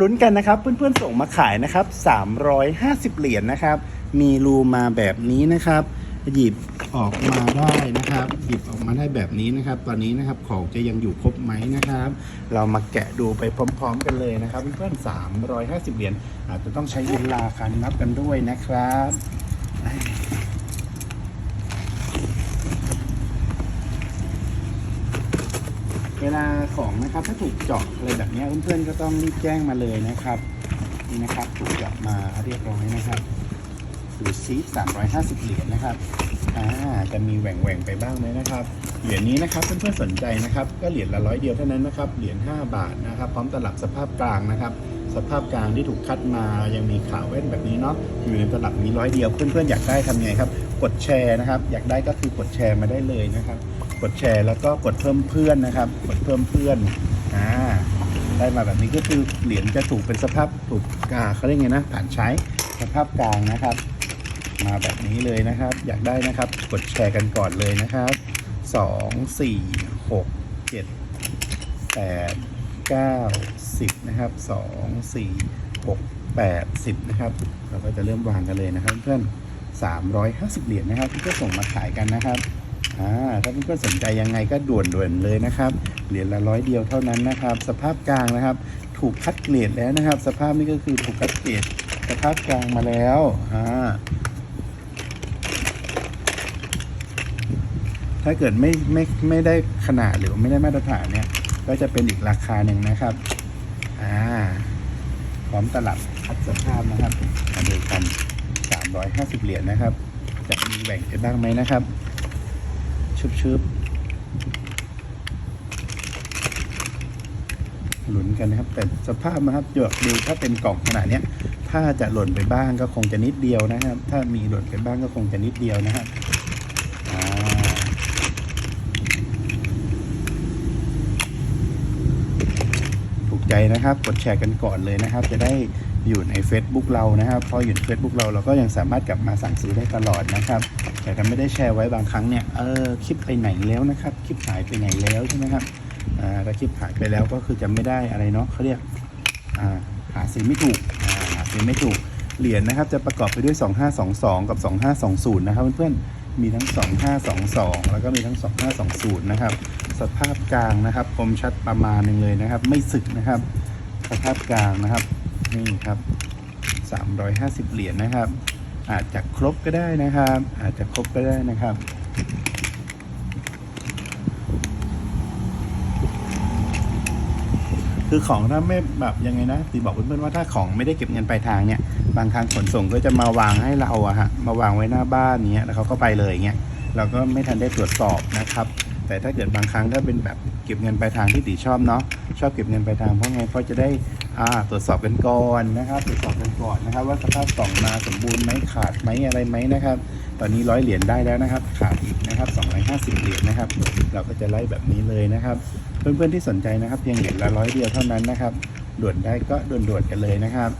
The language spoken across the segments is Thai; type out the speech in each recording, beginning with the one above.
ลุ้นกันนะครับ เพื่อนๆส่งมาขายนะครับ 350 เหรียญนะครับ มีรูมาแบบนี้นะครับ หยิบออกมาได้นะครับ หยิบออกมาได้แบบนี้นะครับ ตอนนี้นะครับของจะยังอยู่ครบไหมนะครับ เรามาแกะดูไปพร้อม ๆ กันเลยนะครับ เพื่อนๆ350 เหรียญอาจจะต้องใช้เวลาการนับกันด้วยนะครับ เวลาของนะครับถ้าถูกเจาะอะไรแบบนี้เพื่อนๆก็ต้องรีบแจ้งมาเลยนะครับนี่นะครับถูกเจาะมาเรียบร้อยนะครับดูซี350เหรียญนะครับอ่าจะมีแหว่งแหว่งๆไปบ้างไหมนะครับเหรียญนี้นะครับเพื่อนๆสนใจนะครับก็เหรียญละร้อยเดียวเท่านั้นนะครับเหรียญ5บาทนะครับ พร้อมตลับสภาพกลางนะครับสภาพกลางที่ถูกคัดมายังมีขาวแว่นแบบนี้เนาะอยู่ในตลับนี้ร้อยเดียวเพื่อนๆอยากได้ทำไงครับ กดแชร์นะครับ อยากได้ก็คือกดแชร์มาได้เลยนะครับ กดแชร์แล้วก็กดเพิ่มเพื่อนนะครับ กดเพิ่มเพื่อนอ่าได้มาแบบนี้ก็คือเหรียญจะถูกเป็นสภาพถูกกาเขาเรียกไงนะ ผ่านใช้สภาพกลางนะครับ มาแบบนี้เลยนะครับ อยากได้นะครับ กดแชร์กันก่อนเลยนะครับสองสี่หกเจ็ดแปดเก้าสิบนะครับสองสี่หกแปดสิบนะครับ เราก็จะเริ่มวางกันเลยนะครับ เพื่อนสามร้อยห้าสิบเหรียญนะครับที่ก็ส่งมาขายกันนะครับ อ่าถ้าเพื่อนๆสนใจยังไงก็ด่วนๆเลยนะครับ เหรียญละร้อยเดียวเท่านั้นนะครับ สภาพกลางนะครับ ถูกคัดเกรดแล้วนะครับ สภาพนี้ก็คือถูกคัดเกรดสภาพกลางมาแล้วอ่าถ้าเกิดไม่ไม่ไม่ได้ขนาดหรือไม่ได้มาตรฐานเนี่ย ก็จะเป็นอีกราคาหนึ่งนะครับอ่าพร้อมตลับคัดสภาพนะครับมาดูกัน350 เหรียญนะครับ จะมีแบ่งไปบ้างไหมนะครับ ชุบชุบหลุนกันนะครับ แต่สภาพนะครับเยอะดูถ้าเป็นกล่องขนาดเนี้ยถ้าจะหล่นไปบ้างก็คงจะนิดเดียวนะครับ ถ้ามีหล่นไปบ้างก็คงจะนิดเดียวนะครับถูกใจนะครับ กดแชร์กันก่อนเลยนะครับ จะได้อยู่ใน Facebook เรานะครับ พออยู่ใน Facebook เราเราก็ยังสามารถกลับมาสั่งซื้อได้ตลอดนะครับ แต่ถ้าไม่ได้แชร์ไว้บางครั้งเนี่ยเออคลิปไปไหนแล้วนะครับคลิปหายไปไหนแล้วใช่ไหมครับอ่าถ้าคลิปหายไปแล้วก็คือจะไม่ได้อะไรเนาะเขาเรียกอ่าหาซื้อไม่ถูกอ่าหาซื้อไม่ถูกเหรียญนะครับจะประกอบไปด้วย 2522 กับ 2520 นะครับเพื่อนๆ มีทั้ง 2522 แล้วก็มีทั้ง 2520 นะครับ สภาพกลางนะครับคมชัดประมาณหนึ่งเลยนะครับ ไม่สึกนะครับ สภาพกลางนะครับ นี่ครับ 350 เหรียญนะครับ อาจจะครบก็ได้นะครับ อาจจะครบก็ได้นะครับคือของถ้าไม่แบบยังไงนะตีบอกเพื่อนๆว่าถ้าของไม่ได้เก็บเงินปลายทางเนี่ย บางครั้งขนส่งก็จะมาวางให้เราอะฮะมาวางไว้หน้าบ้านเนี้ยแล้วเขาก็ไปเลยเงี้ยเราก็ไม่ทันได้ตรวจสอบนะครับ แต่ถ้าเกิดบางครั้งถ้าเป็นแบบเก็บเงินปลายทางที่ตีชอบเนาะชอบเก็บเงินปลายทางเพราะไงเพราะจะได้ อ่าตรวจสอบกันก่อนนะครับ ตรวจสอบกันก่อนนะครับ ว่าสภาพกล่องมาสมบูรณ์ไหมขาดไหมอะไรไหมนะครับ ตอนนี้ร้อยเหรียญได้แล้วนะครับ ขาดอีกนะครับ250เหรียญนะครับ เราก็จะไล่แบบนี้เลยนะครับ เพื่อนๆที่สนใจนะครับเพียงเหรียญละร้อยเดียวเท่านั้นนะครับด่วนได้ก็ด่วนๆกันเลยนะครับ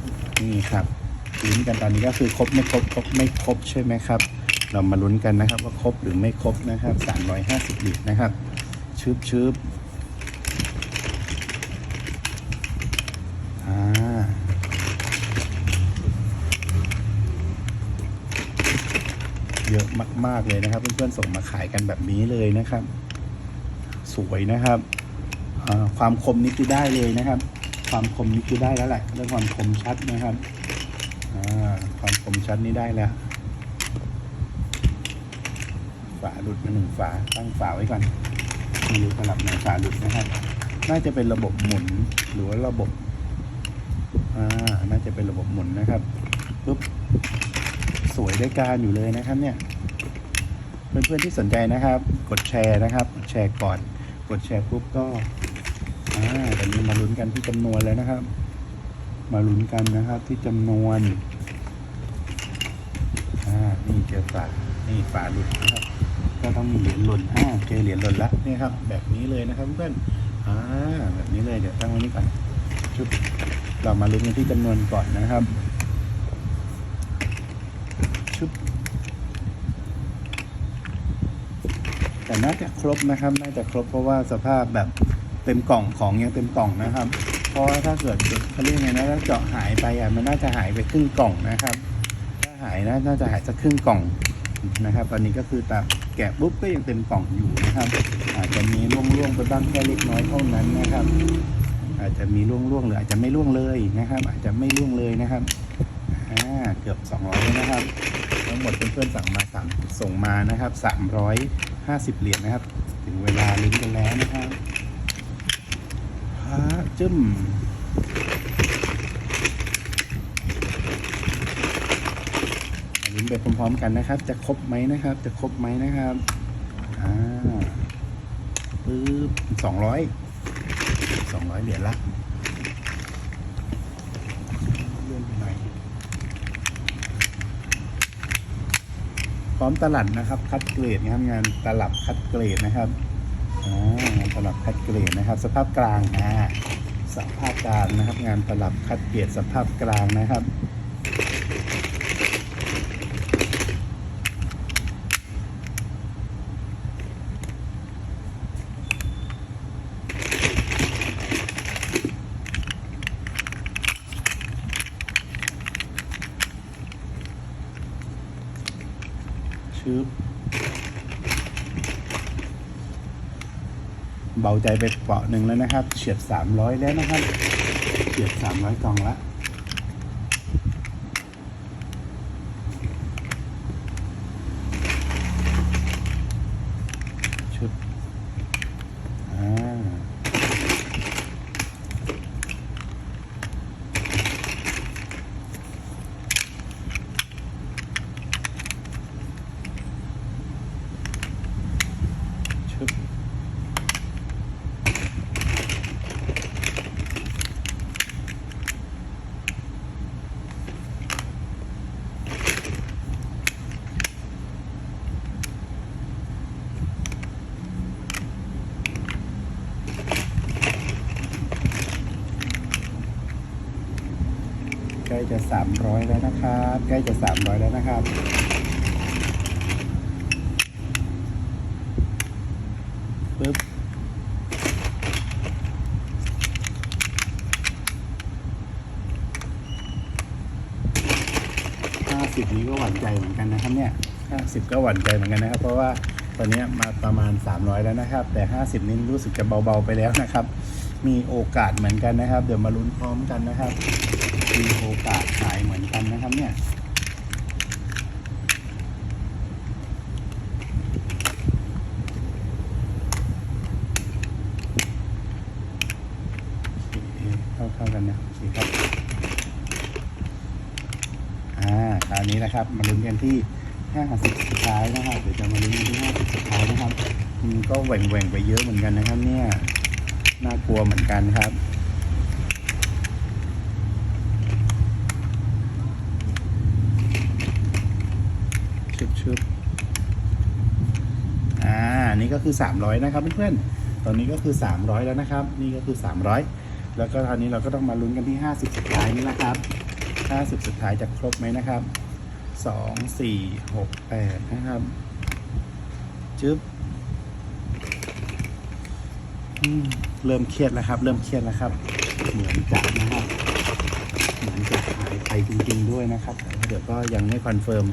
นี่ครับลุ้นกันตอนนี้ก็คือครบไม่ครบครบไม่ครบใช่ไหมครับ เรามาลุ้นกันนะครับว่าครบหรือไม่ครบนะครับ350เหรียญนะครับชืบชืบอ่า เยอะมาก ๆ เลยนะครับ เพื่อนๆส่งมาขายกันแบบนี้เลยนะครับ สวยนะครับ ความคมนี่คือได้เลยนะครับ ความคมนี่คือได้แล้วแหละเรื่องความคมชัดนะครับความคมชัดนี่ได้แล้ว ฝาหลุดมาหนึ่งฝาตั้งฝาไว้ก่อนม่รู้สลับหนฝาหลุดนะครับ น่าจะเป็นระบบหมุนหรือว่าระบบ อ่าน่าจะเป็นระบบหมุนนะครับปุ๊บสวยได้การอยู่เลยนะครับเนี่ย เพื่อนๆที่สนใจนะครับ กดแชร์นะครับแชร์ก่อน กดแชร์ปุ๊บก็อ่าตอนนี้มาลุ้นกันที่จำนวนแล้วนะครับ มาลุ้นกันนะครับที่จำนวนอ่านี่เจอฝานี่ฝาหลุดนะครับ ก็ต้องมีเหรียญหล่นอ่าเจอเหรียญหล่นละนี่ครับ แบบนี้เลยนะครับเพื่อนอ่าแบบนี้เลยเดี๋ยวตั้งไว้นี้ก่อนชุบ เรามาลุ้นกันที่จำนวนก่อนนะครับชุบแต่น่าจะครบนะครับ น่าจะครบเพราะว่าสภาพแบบเต็มกล่องของยังเต็มกล่องนะครับ เพราะถ้าเกิดเขาเรียกไงนะถ้าเจาะหายไปอะมันน่าจะหายไปครึ่งกล่องนะครับ ถ้าหายนะน่าจะหายสักครึ่งกล่องนะครับตอนนี้ก็คือตับแกะปุ๊บก็ยังเต็มกล่องอยู่นะครับ อาจจะมีร่วงๆไปบ้างแค่เล็กน้อยเท่านั้นนะครับ อาจจะมีร่วงๆหรืออาจจะไม่ร่วงเลยนะครับ อาจจะไม่ร่วงเลยนะครับอ่าเกือบ 200เลยนะครับ ทั้งหมดเพื่อนๆสั่งมาสั่งส่งมานะครับ 350 เหรียญนะครับ ถึงเวลาลุ้นกันแล้วนะครับฮะจึ้มลุ้นไปพร้อมๆกันนะครับ จะครบไหมนะครับ จะครบไหมนะครับอ่าปึ๊บสองร้อย สองร้อยเหรียญละเลื่อนไปหน่อยพร้อมตลัดนะครับ คัดเกรดนะครับงานตลับคัดเกรดนะครับงานตลับคัดเกรดนะครับ สภาพกลางอ่าสภาพกลางนะครับ งานตลับคัดเกรดสภาพกลางนะครับ ชืบเบาใจไปเปาะหนึ่งแล้วนะครับ เฉียดสามร้อยแล้วนะครับ เฉียดสามร้อยกล่องละชุดอ่าชุด ใก ล้จะสามร้อยแล้วนะครับใกล้จะสามร้อยแล้วนะครับปึ๊บห้าสิบนี้ก็หวั่นใจเหมือนกันนะครับเนี่ยห้าสิบก็หวั่นใจเหมือนกันนะครับ เพราะว่าตอนนี้มาประมาณ 300 แล้วนะครับ แต่ 50 นี้รู้สึกจะเบาๆไปแล้วนะครับ มีโอกาสเหมือนกันนะครับ เดี๋ยวมาลุ้นพร้อมกันนะครับ มีโอกาสขายเหมือนกันนะครับเนี่ยเข้าๆกันนะโอเครับ อ่าคราวนี้นะครับ มาลุ้นกันที่50สุดท้ายนะครับ เดี๋ยวจะมาลุ้นกันที่50สุดท้ายนะครับอืมก็แหว่งแหว่งๆไปเยอะเหมือนกันนะครับ เนี่ย น่ากลัวเหมือนกันครับ ชุบอ่านี่ก็คือ 300 นะครับเพื่อนๆตอนนี้ก็คือ 300 แล้วนะครับ นี่ก็คือ 300 แล้วก็คราวนี้เราก็ต้องมาลุ้นกันที่ 50 สุดท้ายนี่นะครับ 50 สุดท้ายจะครบไหมนะครับ 2 4 6 8 นะครับจึ๊บเริ่มเครียดแล้วครับ เริ่มเครียดแล้วครับ เหมือนจะนะครับ เหมือนจะหายไปจริงๆด้วยนะครับ เดี๋ยวก็ยังไม่คอนเฟิร์ม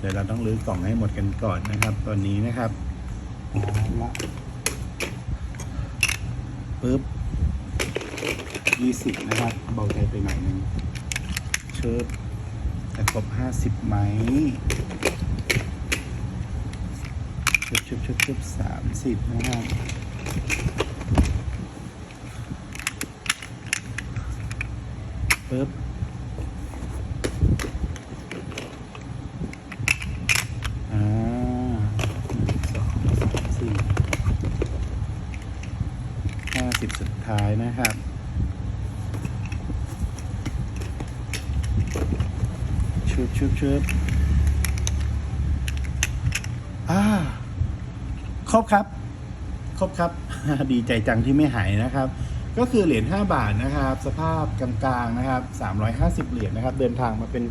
เดี๋ยวเราต้องรื้อกล่องให้หมดกันก่อนนะครับ ตอนนี้นะครับปึ๊บยี่สิบนะครับ เบาใจไปหน่อยหนึงเชิบจะครบห้าสิบไหมชุบชุบชุบชุบสามสิบนะครับปึ๊บ อ่าหนึ่งสองสามสี่ห้า สิบสุดท้ายนะครับชุบชุบชุบอ่าครบครับ ครบครับ ดีใจจังที่ไม่หายนะครับ ก็คือเหรียญ5บาทนะครับ สภาพกลางๆนะครับ 350 เหรียญนะครับ เดินทางมาเป็น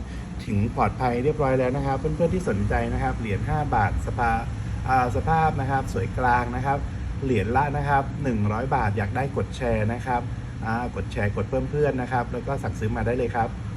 ถึงปลอดภัยเรียบร้อยแล้วนะครับ เพื่อนๆที่สนใจนะครับ เหรียญ5บาทสภาอ่าสภาพนะครับ สวยกลางนะครับ เหรียญละนะครับ 100 บาทอยากได้กดแชร์นะครับอ่ากดแชร์กดเพิ่มเพื่อนนะครับ แล้วก็สั่งซื้อมาได้เลยครับ